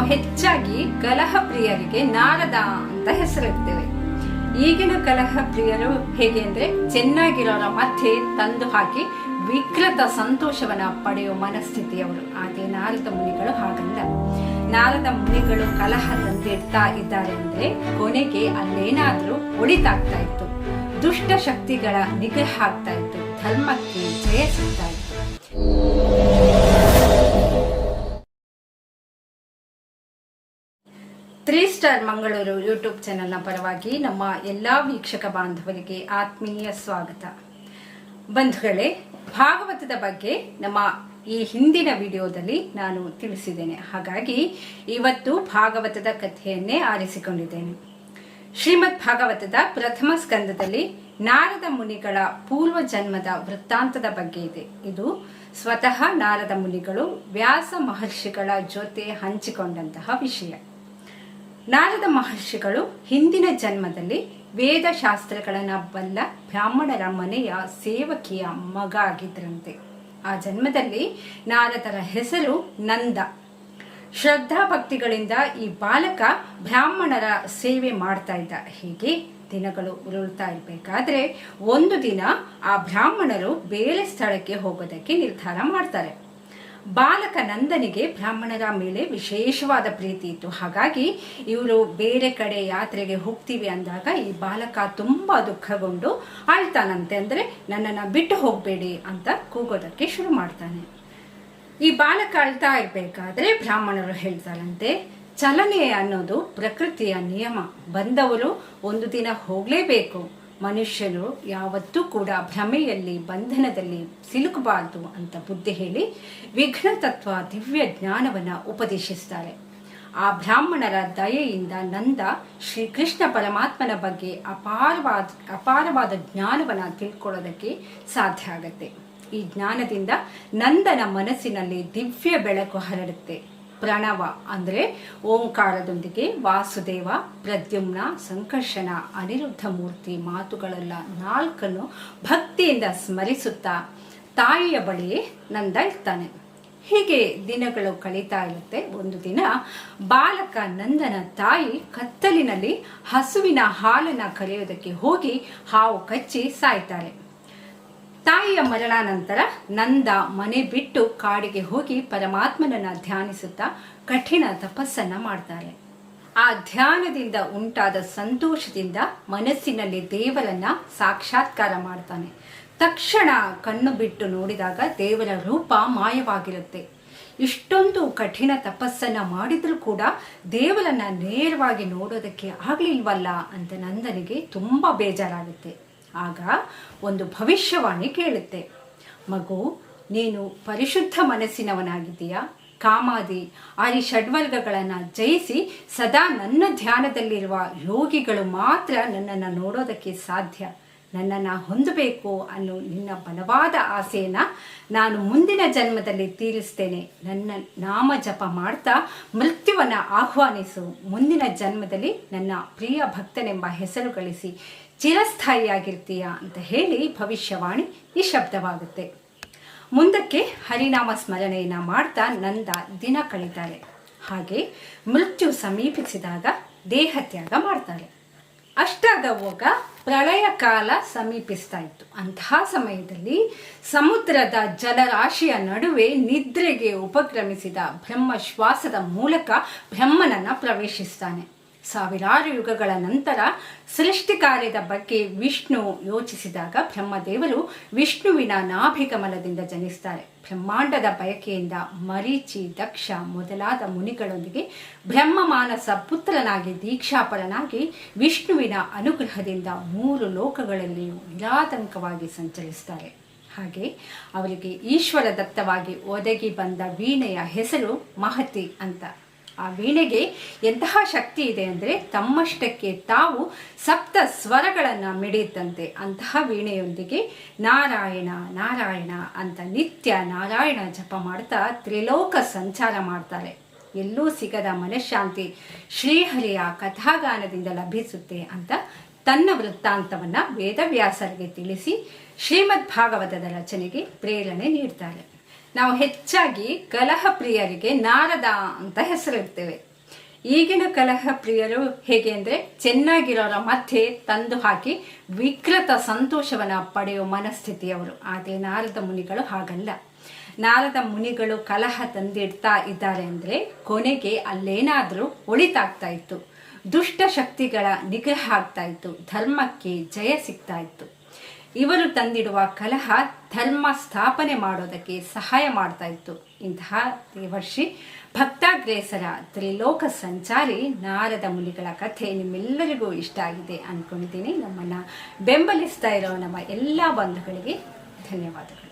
ನಾವು ಹೆಚ್ಚಾಗಿ ಕಲಹ ಪ್ರಿಯರಿಗೆ ನಾರದ ಅಂತ ಹೆಸರಿಡ್ತೇವೆ. ಈಗಿನ ಕಲಹ ಪ್ರಿಯರು ಹೇಗೆ ಅಂದ್ರೆ ಚೆನ್ನಾಗಿರೋರ ಮಧ್ಯೆ ತಂದು ಹಾಕಿ ವಿಕೃತ ಸಂತೋಷವನ್ನ ಪಡೆಯುವ ಮನಸ್ಥಿತಿಯವರು. ಹಾಗೆ ನಾರದ ಮುನಿಗಳು ಹಾಗಲ್ಲ. ನಾರದ ಮುನಿಗಳು ಕಲಹ ತಂದಿಡ್ತಾ ಇದ್ದಾರೆ ಅಂದ್ರೆ ಕೊನೆಗೆ ಅಲ್ಲೇನಾದ್ರೂ ಒಳಿತಾಗ್ತಾ ಇತ್ತು. ದುಷ್ಟ ಶಕ್ತಿಗಳ ನಿಗ್ರಹ ಆಗ್ತಾ ಇತ್ತು. ಧರ್ಮಕ್ಕೆ ಜಯ ಸಿಗ್ತಾ ಇತ್ತು. ತ್ರೀ ಸ್ಟಾರ್ ಮಂಗಳೂರು ಯೂಟ್ಯೂಬ್ ಚಾನೆಲ್ನ ಪರವಾಗಿ ನಮ್ಮ ಎಲ್ಲ ವೀಕ್ಷಕ ಬಾಂಧವರಿಗೆ ಆತ್ಮೀಯ ಸ್ವಾಗತ. ಬಂಧುಗಳೇ, ಭಾಗವತದ ಬಗ್ಗೆ ನಮ್ಮ ಈ ಹಿಂದಿನ ವಿಡಿಯೋದಲ್ಲಿ ನಾನು ತಿಳಿಸಿದ್ದೇನೆ. ಹಾಗಾಗಿ ಇವತ್ತು ಭಾಗವತದ ಕಥೆಯನ್ನೇ ಆರಿಸಿಕೊಂಡಿದ್ದೇನೆ. ಶ್ರೀಮದ್ ಭಾಗವತದ ಪ್ರಥಮ ಸ್ಕಂದದಲ್ಲಿ ನಾರದ ಮುನಿಗಳ ಪೂರ್ವ ಜನ್ಮದ ವೃತ್ತಾಂತದ ಬಗ್ಗೆ ಇದೆ. ಇದು ಸ್ವತಃ ನಾರದ ಮುನಿಗಳು ವ್ಯಾಸ ಮಹರ್ಷಿಗಳ ಜೊತೆ ಹಂಚಿಕೊಂಡಂತಹ ವಿಷಯ. ನಾರದ ಮಹರ್ಷಿಗಳು ಹಿಂದಿನ ಜನ್ಮದಲ್ಲಿ ವೇದಶಾಸ್ತ್ರಗಳನ್ನ ಬಲ್ಲ ಬ್ರಾಹ್ಮಣರ ಮನೆಯ ಸೇವಕಿಯ ಮಗ ಆಗಿದ್ರಂತೆ ಆ ಜನ್ಮದಲ್ಲಿ ನಾರದರ ಹೆಸರು ನಂದ. ಶ್ರದ್ಧಾ ಭಕ್ತಿಗಳಿಂದ ಈ ಬಾಲಕ ಬ್ರಾಹ್ಮಣರ ಸೇವೆ ಮಾಡ್ತಾ ಇದ್ದ. ಹೀಗೆ ದಿನಗಳು ಉರುಳ್ತಾ ಇರಬೇಕಾದ್ರೆ ಒಂದು ದಿನ ಆ ಬ್ರಾಹ್ಮಣರು ಬೇರೆ ಸ್ಥಳಕ್ಕೆ ಹೋಗೋದಕ್ಕೆ ನಿರ್ಧಾರ ಮಾಡ್ತಾರೆ. ಬಾಲಕ ನಂದನಿಗೆ ಬ್ರಾಹ್ಮಣರ ಮೇಲೆ ವಿಶೇಷವಾದ ಪ್ರೀತಿ ಇತ್ತು. ಹಾಗಾಗಿ ಇವರು ಬೇರೆ ಕಡೆ ಯಾತ್ರೆಗೆ ಹೋಗ್ತೀವಿ ಅಂದಾಗ ಈ ಬಾಲಕ ತುಂಬ ದುಃಖಗೊಂಡು ಅಳ್ತಾನಂತೆ ಅಂದ್ರೆ ನನ್ನನ್ನು ಬಿಟ್ಟು ಹೋಗಬೇಡಿ ಅಂತ ಕೂಗೋದಕ್ಕೆ ಶುರು ಮಾಡ್ತಾನೆ. ಈ ಬಾಲಕ ಅಳ್ತಾ ಇರಬೇಕಾದ್ರೆ ಬ್ರಾಹ್ಮಣರು ಹೇಳ್ತಾರಂತೆ, ಚಲನೆ ಅನ್ನೋದು ಪ್ರಕೃತಿಯ ನಿಯಮ. ಬಂದವರು ಒಂದು ದಿನ ಹೋಗಲೇಬೇಕು. ಮನುಷ್ಯರು ಯಾವತ್ತೂ ಕೂಡ ಭ್ರಮೆಯಲ್ಲಿ, ಬಂಧನದಲ್ಲಿ ಸಿಲುಕಬಾರದು ಅಂತ ಬುದ್ಧಿ ಹೇಳಿ ವಿಘ್ನ ತತ್ವ ದಿವ್ಯ ಜ್ಞಾನವನ್ನ ಉಪದೇಶಿಸ್ತಾರೆ. ಆ ಬ್ರಾಹ್ಮಣರ ದಯೆಯಿಂದ ನಂದ ಶ್ರೀಕೃಷ್ಣ ಪರಮಾತ್ಮನ ಬಗ್ಗೆ ಅಪಾರವಾದ ಅಪಾರವಾದ ಜ್ಞಾನವನ್ನ ತಿಳ್ಕೊಳ್ಳೋದಕ್ಕೆ ಸಾಧ್ಯ ಆಗತ್ತೆ. ಈ ಜ್ಞಾನದಿಂದ ನಂದನ ಮನಸ್ಸಿನಲ್ಲಿ ದಿವ್ಯ ಬೆಳಕು ಹರಡುತ್ತೆ. ಪ್ರಣವ ಅಂದರೆ ಓಂಕಾರದೊಂದಿಗೆ ವಾಸುದೇವ, ಪ್ರದ್ಯುಮ್ನ, ಸಂಕರ್ಷಣ, ಅನಿರುದ್ಧ ಮೂರ್ತಿ ಮಾತುಗಳೆಲ್ಲ ನಾಲ್ಕನ್ನು ಭಕ್ತಿಯಿಂದ ಸ್ಮರಿಸುತ್ತಾ ತಾಯಿಯ ಬಳಿ ನಂದ ಇರ್ತಾನೆ ಹೀಗೆ ದಿನಗಳು ಕಳೀತಾ ಇರುತ್ತೆ. ಒಂದು ದಿನ ಬಾಲಕ ನಂದನ ತಾಯಿ ಕತ್ತಲಿನಲ್ಲಿ ಹಸುವಿನ ಹಾಲನ್ನು ಕರೆಯೋದಕ್ಕೆ ಹೋಗಿ ಹಾವು ಕಚ್ಚಿ ಸಾಯ್ತಾರೆ. ತಾಯಿಯ ಮರಣಾನಂತರ ನಂದ ಮನೆ ಬಿಟ್ಟು ಕಾಡಿಗೆ ಹೋಗಿ ಪರಮಾತ್ಮನನ್ನ ಧ್ಯಾನಿಸುತ್ತಾ ಕಠಿಣ ತಪಸ್ಸನ್ನ ಮಾಡ್ತಾರೆ ಆ ಧ್ಯಾನದಿಂದ ಉಂಟಾದ ಸಂತೋಷದಿಂದ ಮನಸ್ಸಿನಲ್ಲಿ ದೇವರನ್ನ ಸಾಕ್ಷಾತ್ಕಾರ ಮಾಡ್ತಾನೆ. ತಕ್ಷಣ ಕಣ್ಣು ಬಿಟ್ಟು ನೋಡಿದಾಗ ದೇವರ ರೂಪ ಮಾಯವಾಗಿರುತ್ತೆ. ಇಷ್ಟೊಂದು ಕಠಿಣ ತಪಸ್ಸನ್ನ ಮಾಡಿದ್ರೂ ಕೂಡ ದೇವರನ್ನ ನೇರವಾಗಿ ನೋಡೋದಕ್ಕೆ ಆಗ್ಲಿಲ್ವಲ್ಲ ಅಂತ ನಂದನಿಗೆ ತುಂಬಾ ಬೇಜಾರಾಗುತ್ತೆ. ಆಗ ಒಂದು ಭವಿಷ್ಯವಾಣಿ ಕೇಳುತ್ತೆ. ಮಗು, ನೀನು ಪರಿಶುದ್ಧ ಮನಸ್ಸಿನವನಾಗಿದ್ದೀಯಾ? ಕಾಮಾದಿ ಆರಿ ಷಡ್ವರ್ಗಗಳನ್ನು ಜಯಿಸಿ ಸದಾ ನನ್ನ ಧ್ಯಾನದಲ್ಲಿರುವ ಯೋಗಿಗಳು ಮಾತ್ರ ನನ್ನನ್ನು ನೋಡೋದಕ್ಕೆ ಸಾಧ್ಯ. ನನ್ನನ್ನು ಹೊಂದಬೇಕು ಅನ್ನೋ ನಿನ್ನ ಬಲವಾದ ಆಸೆಯನ್ನು ನಾನು ಮುಂದಿನ ಜನ್ಮದಲ್ಲಿ ತೀರಿಸ್ತೇನೆ. ನನ್ನ ನಾಮ ಜಪ ಮಾಡ್ತಾ ಮೃತ್ಯುವನ್ನು ಆಹ್ವಾನಿಸು. ಮುಂದಿನ ಜನ್ಮದಲ್ಲಿ ನನ್ನ ಪ್ರಿಯ ಭಕ್ತನೆಂಬ ಹೆಸರು ಗಳಿಸಿ ಚಿರಸ್ಥಾಯಿಯಾಗಿರ್ತೀಯ ಅಂತ ಹೇಳಿ ಭವಿಷ್ಯವಾಣಿ ನಿಶಬ್ದವಾಗುತ್ತೆ ಮುಂದಕ್ಕೆ ಹರಿನಾಮ ಸ್ಮರಣೆಯನ್ನ ಮಾಡ್ತಾ ನಂದ ದಿನ ಕಳೀತಾರೆ ಹಾಗೆ ಮೃತ್ಯು ಸಮೀಪಿಸಿದಾಗ ದೇಹ ತ್ಯಾಗ ಮಾಡ್ತಾರೆ ಅಷ್ಟಾಗವಾಗ ಪ್ರಳಯ ಕಾಲ ಸಮೀಪಿಸ್ತಾ ಇತ್ತು. ಅಂತಹ ಸಮಯದಲ್ಲಿ ಸಮುದ್ರದ ಜಲರಾಶಿಯ ನಡುವೆ ನಿದ್ರೆಗೆ ಉಪಕ್ರಮಿಸಿದ ಬ್ರಹ್ಮ ಶ್ವಾಸದ ಮೂಲಕ ಬ್ರಹ್ಮನನ್ನ ಪ್ರವೇಶಿಸ್ತಾನೆ. ಸಾವಿರಾರು ಯುಗಗಳ ನಂತರ ಸೃಷ್ಟಿ ಕಾರ್ಯದ ಬಗ್ಗೆ ವಿಷ್ಣು ಯೋಚಿಸಿದಾಗ ಬ್ರಹ್ಮದೇವರು ವಿಷ್ಣುವಿನ ನಾಭಿಕಮಲದಿಂದ ಜನಿಸ್ತಾರೆ. ಬ್ರಹ್ಮಾಂಡದ ಬಯಕೆಯಿಂದ ಮರೀಚಿ, ದಕ್ಷ ಮೊದಲಾದ ಮುನಿಗಳೊಂದಿಗೆ ಬ್ರಹ್ಮ ಮಾನಸ ಪುತ್ರನಾಗಿ ದೀಕ್ಷಾಪರನಾಗಿ ವಿಷ್ಣುವಿನ ಅನುಗ್ರಹದಿಂದ ಮೂರು ಲೋಕಗಳಲ್ಲಿಯೂ ನಿರಾತಂಕವಾಗಿ ಸಂಚರಿಸ್ತಾರೆ. ಹಾಗೆ ಅವರಿಗೆ ಈಶ್ವರ ದತ್ತವಾಗಿ ಒದಗಿ ಬಂದ ವೀಣೆಯ ಹೆಸರು ಮಹತಿ ಅಂತ. ಆ ವೀಣೆಗೆ ಎಂತಹ ಶಕ್ತಿ ಇದೆ ಅಂದರೆ ತಮ್ಮಷ್ಟಕ್ಕೆ ತಾವು ಸಪ್ತ ಸ್ವರಗಳನ್ನು ಮಿಡಿಯುತ್ತಂತೆ. ಅಂತಹ ವೀಣೆಯೊಂದಿಗೆ ನಾರಾಯಣ ನಾರಾಯಣ ಅಂತ ನಿತ್ಯ ನಾರಾಯಣ ಜಪ ಮಾಡ್ತಾ ತ್ರಿಲೋಕ ಸಂಚಾರ ಮಾಡ್ತಾರೆ. ಎಲ್ಲೂ ಸಿಗದ ಮನಃಶಾಂತಿ ಶ್ರೀಹರಿಯ ಕಥಾಗಾನದಿಂದ ಲಭಿಸುತ್ತೆ ಅಂತ ತನ್ನ ವೃತ್ತಾಂತವನ್ನ ವೇದವ್ಯಾಸರಿಗೆ ತಿಳಿಸಿ ಶ್ರೀಮದ್ ಭಾಗವತದ ರಚನೆಗೆ ಪ್ರೇರಣೆ ನೀಡ್ತಾರೆ. ನಾವು ಹೆಚ್ಚಾಗಿ ಕಲಹ ಪ್ರಿಯರಿಗೆ ನಾರದ ಅಂತ ಹೆಸರಿಡ್ತೇವೆ. ಈಗಿನ ಕಲಹ ಪ್ರಿಯರು ಹೇಗೆ ಅಂದ್ರೆ ಚೆನ್ನಾಗಿರೋರ ಮಧ್ಯೆ ತಂದು ಹಾಕಿ ವಿಕೃತ ಸಂತೋಷವನ್ನ ಪಡೆಯುವ ಮನಸ್ಥಿತಿಯವರು. ಆದರೆ ನಾರದ ಮುನಿಗಳು ಹಾಗಲ್ಲ. ನಾರದ ಮುನಿಗಳು ಕಲಹ ತಂದಿಡ್ತಾ ಇದ್ದಾರೆ ಅಂದ್ರೆ ಕೊನೆಗೆ ಅಲ್ಲೇನಾದರೂ ಒಳಿತಾಗ್ತಾ ಇತ್ತು. ದುಷ್ಟ ಶಕ್ತಿಗಳ ನಿಗ್ರಹ ಆಗ್ತಾ ಇತ್ತು. ಧರ್ಮಕ್ಕೆ ಜಯ ಸಿಗ್ತಾ ಇತ್ತು. ಇವರು ತಂದಿಡುವ ಕಲಹ ಧರ್ಮ ಸ್ಥಾಪನೆ ಮಾಡೋದಕ್ಕೆ ಸಹಾಯ ಮಾಡ್ತಾ ಇತ್ತು. ಇಂತಹ ದೇವರ್ಷಿ ಭಕ್ತಾಗ್ರೇಸರ ತ್ರಿಲೋಕ ಸಂಚಾರಿ ನಾರದ ಮುನಿಗಳ ಕಥೆ ನಿಮ್ಮೆಲ್ಲರಿಗೂ ಇಷ್ಟ ಆಗಿದೆ ಅಂದ್ಕೊಂಡಿದ್ದೀನಿ ನಮ್ಮನ್ನು ಬೆಂಬಲಿಸ್ತಾ ಇರೋ ನಮ್ಮ ಎಲ್ಲ ಬಂಧುಗಳಿಗೆ ಧನ್ಯವಾದಗಳು.